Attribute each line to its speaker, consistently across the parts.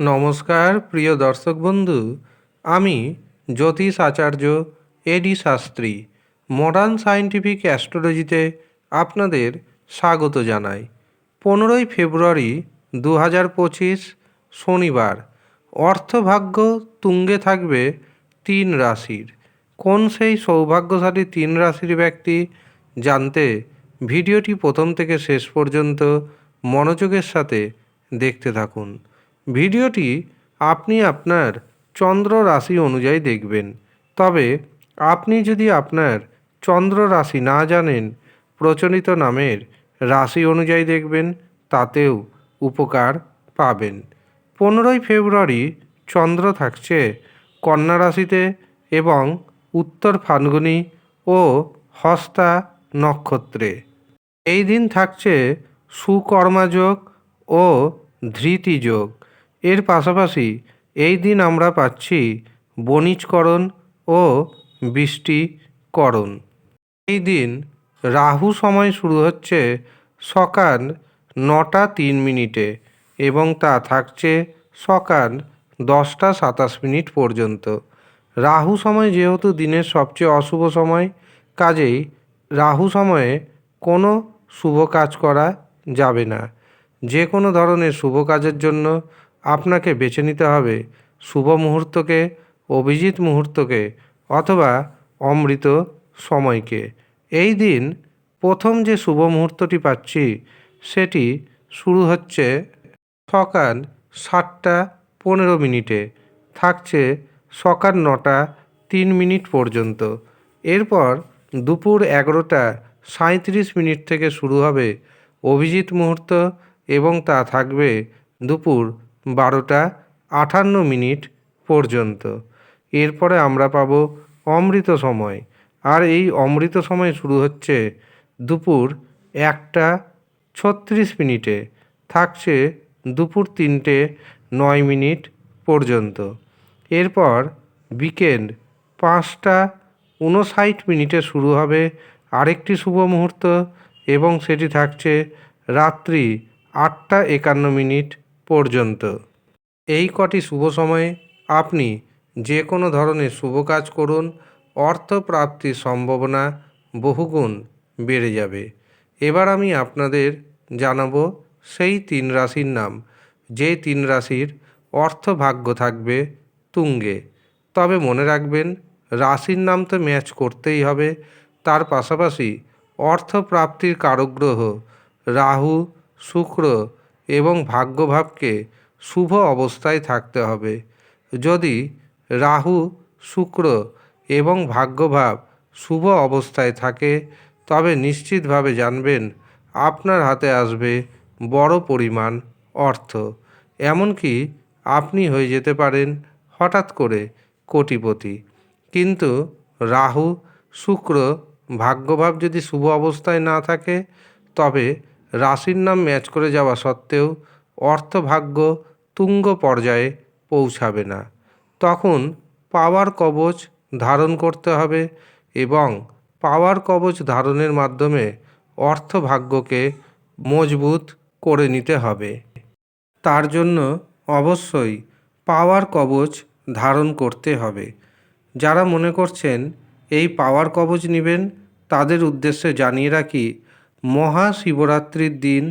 Speaker 1: নমস্কার, প্রিয় দর্শক বন্ধু। আমি জ্যোতিষ আচার্য এডি শাস্ত্রী। মডার্ন সায়েন্টিফিক অ্যাস্ট্রোলজিতে আপনাদের স্বাগত জানাই। পনেরোই ফেব্রুয়ারি দু হাজার পঁচিশ, শনিবার। অর্থভাগ্য তুঙ্গে থাকবে তিন রাশির। কোন সেই সৌভাগ্যশালী তিন রাশির ব্যক্তি? জানতে ভিডিওটি প্রথম থেকে শেষ পর্যন্ত মনোযোগের সাথে দেখতে থাকুন। ভিডিওটি আপনি আপনার চন্দ্র রাশি অনুযায়ী দেখবেন। তবে আপনি যদি আপনার চন্দ্র রাশি না জানেন, প্রচলিত নামের রাশি অনুযায়ী দেখবেন, তাতেও উপকার পাবেন। পনেরোই ফেব্রুয়ারি চন্দ্র থাকছে কন্যা রাশিতে এবং উত্তর ফাল্গুনি ও হস্তা নক্ষত্রে। এই দিন থাকছে সুকর্মাযোগ ও ধৃতিযোগ এর পাশাপাশি এই দিন আমরা পাচ্ছি বণিজকরণ ও বৃষ্টিকরণ। এই দিন রাহু সময় শুরু হচ্ছে সকাল নটা তিন মিনিটে এবং তা থাকছে সকাল দশটা সাতাশ মিনিট পর্যন্ত। রাহু সময় যেহেতু দিনের সবচেয়ে অশুভ সময়, কাজেই রাহু সময়ে কোনো শুভ কাজ করা যাবে না। যে কোনো ধরনের শুভ কাজের জন্য আপনাকে বেছে নিতে হবে শুভ মুহূর্তকে, অভিজিৎ মুহূর্তকে অথবা অমৃত সময়কে। এই দিন প্রথম যে শুভ মুহূর্তটি পাচ্ছি, সেটি শুরু হচ্ছে সকাল সাতটা পনেরো মিনিটে। থাকছে সকাল নটা তিন মিনিট পর্যন্ত। এরপর দুপুর এগারোটা সাঁত্রিশ মিনিট থেকে শুরু হবে অভিজিৎ মুহূর্ত এবং তা থাকবে দুপুর বারোটা আটান্ন মিনিট পর্যন্ত। এরপরে আমরা পাব অমৃত সময়। আর এই অমৃত সময় শুরু হচ্ছে দুপুর একটা ছত্রিশ মিনিটে। থাকছে দুপুর তিনটে নয় মিনিট পর্যন্ত। এরপর বিকেল পাঁচটা উনষাট মিনিটে শুরু হবে আরেকটি শুভ মুহূর্ত এবং সেটি থাকছে রাত্রি আটটা একান্ন মিনিট পর্যন্ত। এই কটি শুভ সময়ে আপনি যে কোনো ধরনের শুভ কাজ করুন অর্থ প্রাপ্তির সম্ভাবনা বহুগুণ বেড়ে যাবে। এবার আমি আপনাদের জানাব সেই তিন রাশির নাম, যে তিন রাশির অর্থ ভাগ্য থাকবে তুঙ্গে। তবে মনে রাখবেন, রাশির নাম তো ম্যাচ করতেই হবে। তার পাশাপাশি অর্থ প্রাপ্তির কারগ্রহ রাহু, শুক্র এবং ভাগ্যভাবকে শুভ অবস্থায় থাকতে হবে। যদি রাহু, শুক্র এবং ভাগ্যভাব শুভ অবস্থায় থাকে, তবে নিশ্চিতভাবে জানবেন আপনার হাতে আসবে বড় পরিমাণ অর্থ। এমনকি আপনি হয়ে যেতে পারেন হঠাৎ করে কোটিপতি। কিন্তু রাহু, শুক্র, ভাগ্যভাব যদি শুভ অবস্থায় না থাকে, তবে রাশির নাম ম্যাচ করে যাওয়া সত্ত্বেও অর্থভাগ্য তুঙ্গ পর্যায়ে পৌঁছাবে না। তখন পাওয়ার কবচ ধারণ করতে হবে এবং পাওয়ার কবচ ধারণের মাধ্যমে অর্থভাগ্যকে মজবুত করে নিতে হবে। তার জন্য অবশ্যই পাওয়ার কবচ ধারণ করতে হবে। যারা মনে করছেন এই পাওয়ার কবচ নেবেন, তাদের উদ্দেশ্যে জানিয়ে রাখি মহাশিবরাত্রির দিন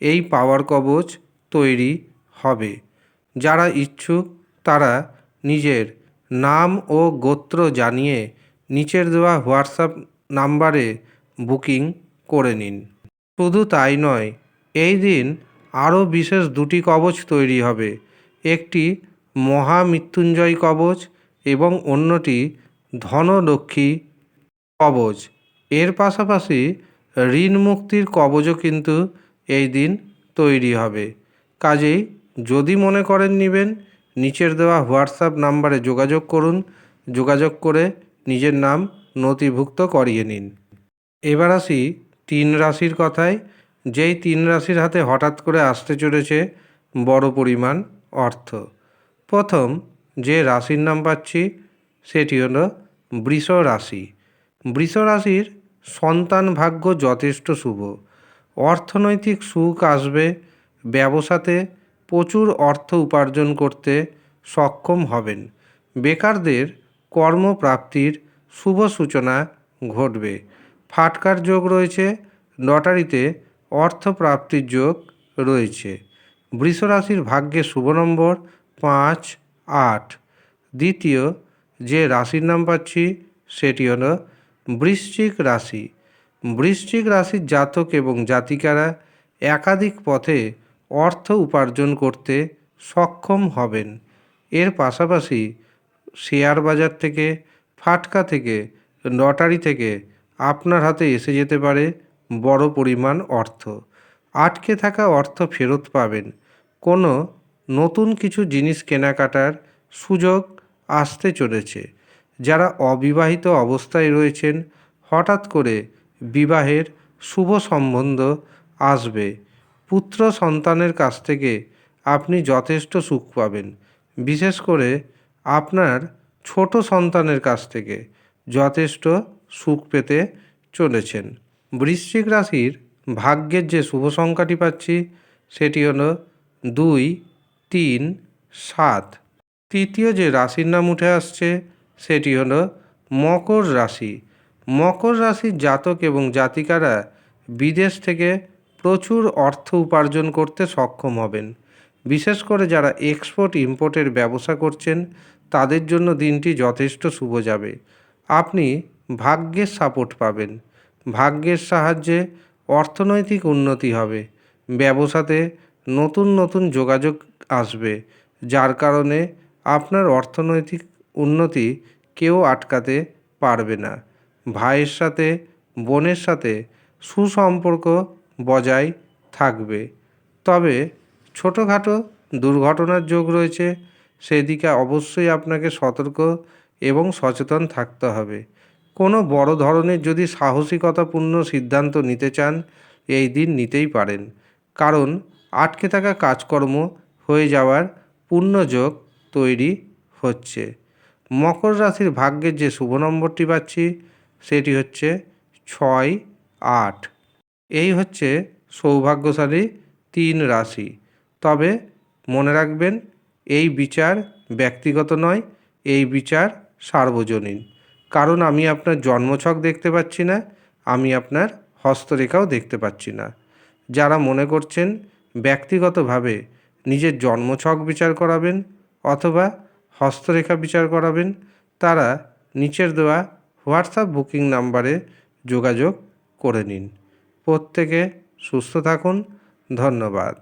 Speaker 1: এই পাওয়ার কবচ তৈরি হবে। যারা ইচ্ছুক, তারা নিজের নাম ও গোত্র জানিয়ে নিচের দেওয়া হোয়াটসঅ্যাপ নাম্বারে বুকিং করে নিন। শুধু তাই নয়, এই দিন আরও বিশেষ দুটি কবচ তৈরি হবে। একটি মহামৃত্যুঞ্জয় কবচ এবং অন্যটি ধনলক্ষ্মী কবচ। এর পাশাপাশি ঋণ মুক্তির কবচও কিন্তু এই দিন তৈরি হবে। কাজেই যদি মনে করেন নেবেন, নিচের দেওয়া হোয়াটসঅ্যাপ নাম্বারে যোগাযোগ করুন, যোগাযোগ করে নিজের নাম নথিভুক্ত করিয়ে নিন। এবার আসি তিন রাশির কথায়। যেই তিন রাশির হাতে হঠাৎ করে আসতে চলেছে বড় পরিমাণ অর্থ। প্রথম যে রাশির নাম পাচ্ছি, সেটি হলো বৃষ রাশি। বৃষ রাশির সন্তান ভাগ্য যথেষ্ট শুভ। অর্থনৈতিক সুখ আসবে, ব্যবসাতে প্রচুর অর্থ উপার্জন করতে সক্ষম হবেন। বেকারদের কর্মপ্রাপ্তির শুভ সূচনা ঘটবে। ফাটকার যোগ রয়েছে, লটারিতে অর্থ প্রাপ্তির যোগ রয়েছে। বৃষরাশির ভাগ্যে শুভ নম্বর পাঁচ আট। দ্বিতীয় যে রাশির নাম পাচ্ছি সেটি হলো বৃশ্চিক রাশি। বৃশ্চিক রাশির জাতক এবং জাতিকারা একাধিক পথে অর্থ উপার্জন করতে সক্ষম হবেন। এর পাশাপাশি শেয়ার বাজার থেকে, ফাটকা থেকে, লটারি থেকে আপনার হাতে এসে যেতে পারে বড় পরিমাণ অর্থ। আটকে থাকা অর্থ ফেরত পাবেন। কোনো নতুন কিছু জিনিস কেনাকাটার সুযোগ আসতে চলেছে। যারা অবিবাহিত অবস্থায় রয়েছেন, হঠাৎ করে বিবাহের শুভ সম্বন্ধ আসবে। পুত্র সন্তানের কাছ থেকে আপনি যথেষ্ট সুখ পাবেন। বিশেষ করে আপনার ছোট সন্তানের কাছ থেকে যথেষ্ট সুখ পেতে চলেছেন। বৃশ্চিক রাশির ভাগ্যের যে শুভ সংখ্যাটি পাচ্ছি, সেটি হলো দুই, তিন, সাত। তৃতীয় যে রাশির নাম উঠে আসছে সেটি হলো মকর রাশি। মকর রাশির জাতক এবং জাতিকারা বিদেশ থেকে প্রচুর অর্থ উপার্জন করতে সক্ষম হবেন। বিশেষ করে যারা এক্সপোর্ট ইম্পোর্টের ব্যবসা করছেন, তাদের জন্য দিনটি যথেষ্ট শুভ যাবে। আপনি ভাগ্যের সাপোর্ট পাবেন। ভাগ্যের সাহায্যে অর্থনৈতিক উন্নতি হবে। ব্যবসাতে নতুন নতুন যোগাযোগ আসবে, যার কারণে আপনার অর্থনৈতিক উন্নতি কেউ আটকাতে পারবে না। ভাইয়ের সাথে, বোনের সাথে সুসম্পর্ক বজায় থাকবে। তবে ছোটোখাটো দুর্ঘটনার যোগ রয়েছে, সেদিকে অবশ্যই আপনাকে সতর্ক এবং সচেতন থাকতে হবে। কোনো বড় ধরনের যদি সাহসিকতাপূর্ণ সিদ্ধান্ত নিতে চান, এই দিন নিতেই পারেন। কারণ আটকে থাকা কাজকর্ম হয়ে যাওয়ার পূর্ণযোগ তৈরি হচ্ছে। মকর রাশির ভাগ্যের যে শুভ নম্বরটি পাচ্ছি, সেটি হচ্ছে ছয় আট। এই হচ্ছে সৌভাগ্যশালী তিন রাশি। তবে মনে রাখবেন, এই বিচার ব্যক্তিগত নয়, এই বিচার সার্বজনীন। কারণ আমি আপনার জন্মছক দেখতে পাচ্ছি না, আমি আপনার হস্তরেখাও দেখতে পাচ্ছি না। যারা মনে করছেন ব্যক্তিগতভাবে নিজের জন্মছক বিচার করাবেন, অথবা হস্তরেখা বিচার করাবেন। তারা নিচের দেওয়া হোয়াটসঅ্যাপ বুকিং নাম্বারে যোগাযোগ করে নিন। প্রত্যেকে সুস্থ থাকুন। ধন্যবাদ।